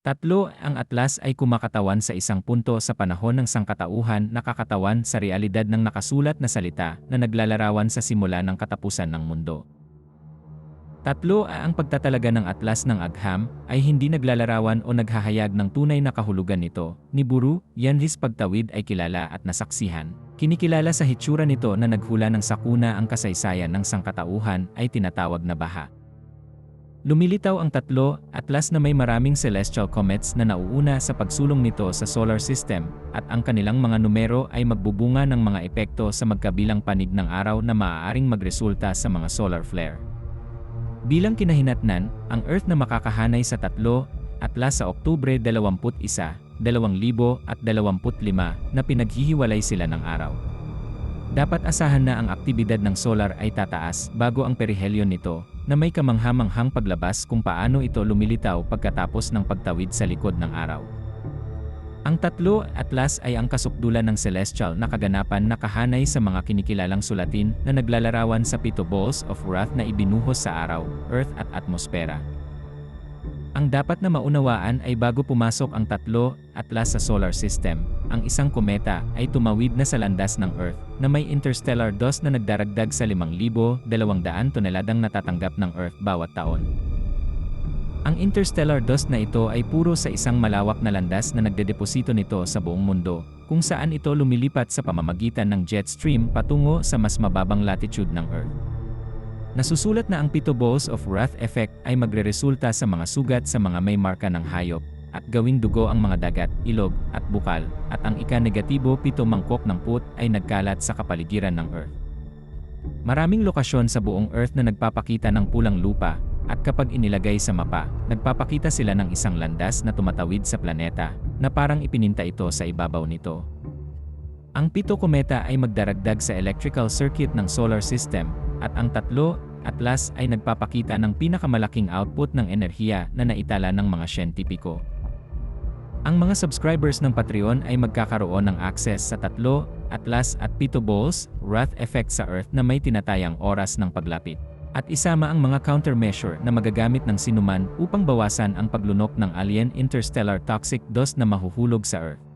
Tatlo, ang atlas ay kumakatawan sa isang punto sa panahon ng sangkatauhan nakakatawan sa realidad ng nakasulat na salita na naglalarawan sa simula ng katapusan ng mundo. Tatlo, ang pagtatalaga ng atlas ng agham ay hindi naglalarawan o naghahayag ng tunay na kahulugan nito. Ni Buru, yan his pagtawid ay kilala at nasaksihan. Kinikilala sa hitsura nito na naghula ng sakuna ang kasaysayan ng sangkatauhan ay tinatawag na baha. Lumilitaw ang tatlo, atlas na may maraming celestial comets na nauuna sa pagsulong nito sa solar system, at ang kanilang mga numero ay magbubunga ng mga epekto sa magkabilang panig ng araw na maaaring magresulta sa mga solar flare. Bilang kinahinatnan, ang Earth na makakahanay sa tatlo, atlas sa Oktubre 21, 2025 na pinaghihiwalay sila ng araw. Dapat asahan na ang aktibidad ng solar ay tataas bago ang perihelyo nito, na may kamanghamanghang paglabas kung paano ito lumilitaw pagkatapos ng pagtawid sa likod ng araw. Ang tatlo, atlas ay ang kasukdulan ng celestial na kaganapan na kahanay sa mga kinikilalang sulatin na naglalarawan sa pito balls of wrath na ibinuhos sa araw, earth at atmosfera. Ang dapat na maunawaan ay bago pumasok ang tatlo, atlas sa solar system, ang isang kometa ay tumawid na sa landas ng Earth na may interstellar dust na nagdaragdag sa 5,200 toneladang natatanggap ng Earth bawat taon. Ang interstellar dust na ito ay puro sa isang malawak na landas na nagdedeposito nito sa buong mundo, kung saan ito lumilipat sa pamamagitan ng jet stream patungo sa mas mababang latitude ng Earth. Nasusulat na ang pito balls of wrath effect ay magreresulta sa mga sugat sa mga may marka ng hayop, at gawing dugo ang mga dagat, ilog, at bukal, at ang ika-negatibo pito mangkok ng put ay nagkalat sa kapaligiran ng Earth. Maraming lokasyon sa buong Earth na nagpapakita ng pulang lupa, at kapag inilagay sa mapa, nagpapakita sila ng isang landas na tumatawid sa planeta, na parang ipininta ito sa ibabaw nito. Ang pito kometa ay magdaragdag sa electrical circuit ng solar system, at ang tatlo, atlas ay nagpapakita ng pinakamalaking output ng enerhiya na naitala ng mga siyentipiko. Ang mga subscribers ng Patreon ay magkakaroon ng access sa tatlo, atlas at pito balls, wrath effect sa Earth na may tinatayang oras ng paglapit. At isama ang mga countermeasure na magagamit ng sinuman upang bawasan ang paglunok ng alien interstellar toxic dust na mahuhulog sa Earth.